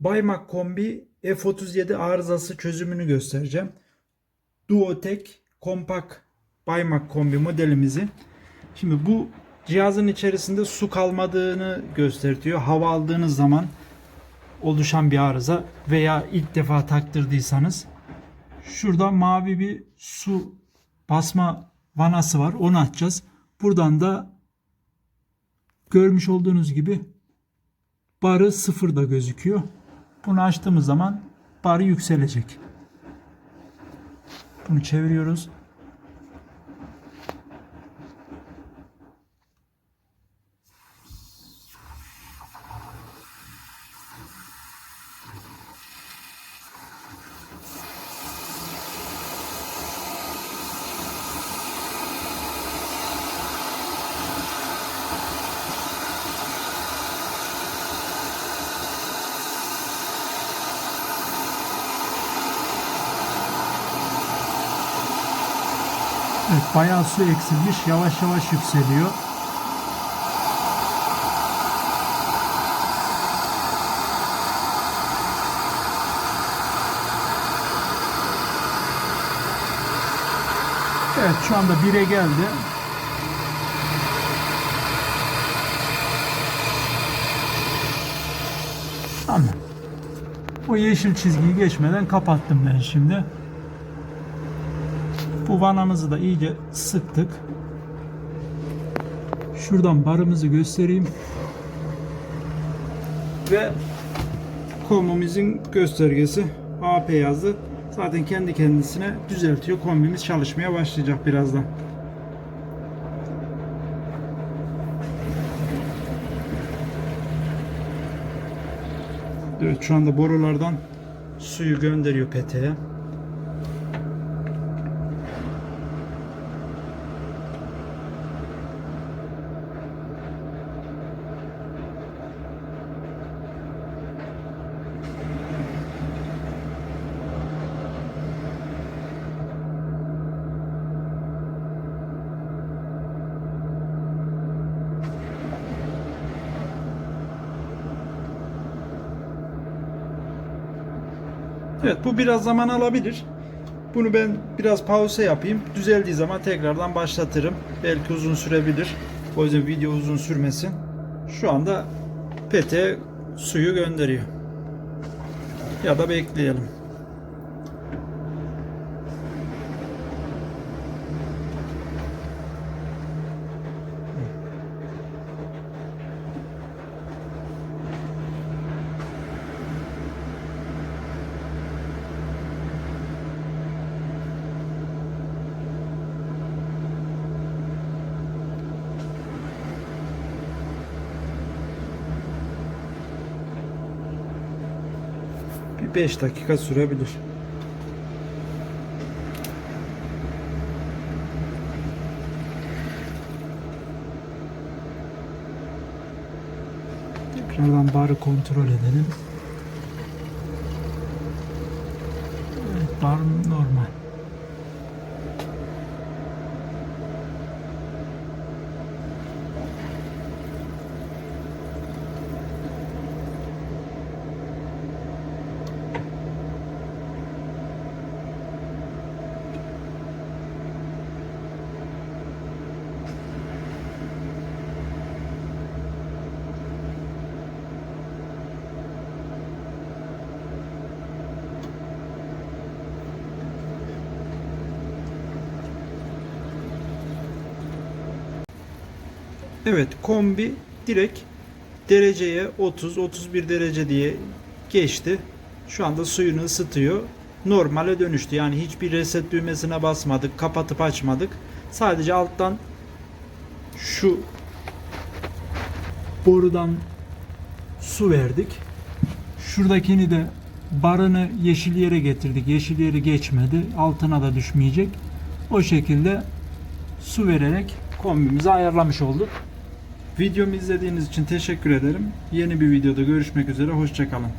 Baymak Kombi F37 arızası çözümünü göstereceğim. Duotek Kompak Baymak Kombi modelimizi. Şimdi bu cihazın içerisinde su kalmadığını gösteriyor. Hava aldığınız zaman oluşan bir arıza veya ilk defa taktırdıysanız şurada mavi bir su basma vanası var. Onu açacağız. Buradan da görmüş olduğunuz gibi barı sıfırda gözüküyor. Bunu açtığımız zaman barı yükselecek. Bunu çeviriyoruz. Evet, bayağı su eksilmiş. Yavaş yavaş yükseliyor. Evet, şu anda 1'e geldi. Tamam. O yeşil çizgiyi geçmeden kapattım ben şimdi. Bu vanamızı da iyice sıktık. Şuradan barımızı göstereyim. Ve kombimizin göstergesi AP yazdı. Zaten kendi kendisine düzeltiyor. Kombimiz çalışmaya başlayacak birazdan. Evet şu anda borulardan suyu gönderiyor peteğe. Evet bu biraz zaman alabilir. Bunu ben biraz pause yapayım. Düzeldiği zaman tekrardan başlatırım. Belki uzun sürebilir. O yüzden video uzun sürmesin. Şu anda pete suyu gönderiyor. Ya da bekleyelim. 5 dakika sürebilir. Tekrardan barı kontrol edelim. Evet, bar normal. Evet kombi direkt dereceye 30-31 derece diye geçti. Şu anda suyunu ısıtıyor. Normale dönüştü. Yani hiçbir reset düğmesine basmadık. Kapatıp açmadık. Sadece alttan şu borudan su verdik. Şuradakini de barını yeşil yere getirdik. Yeşil yeri geçmedi. Altına da düşmeyecek. O şekilde su vererek kombimizi ayarlamış olduk. Videomu izlediğiniz için teşekkür ederim. Yeni bir videoda görüşmek üzere. Hoşçakalın.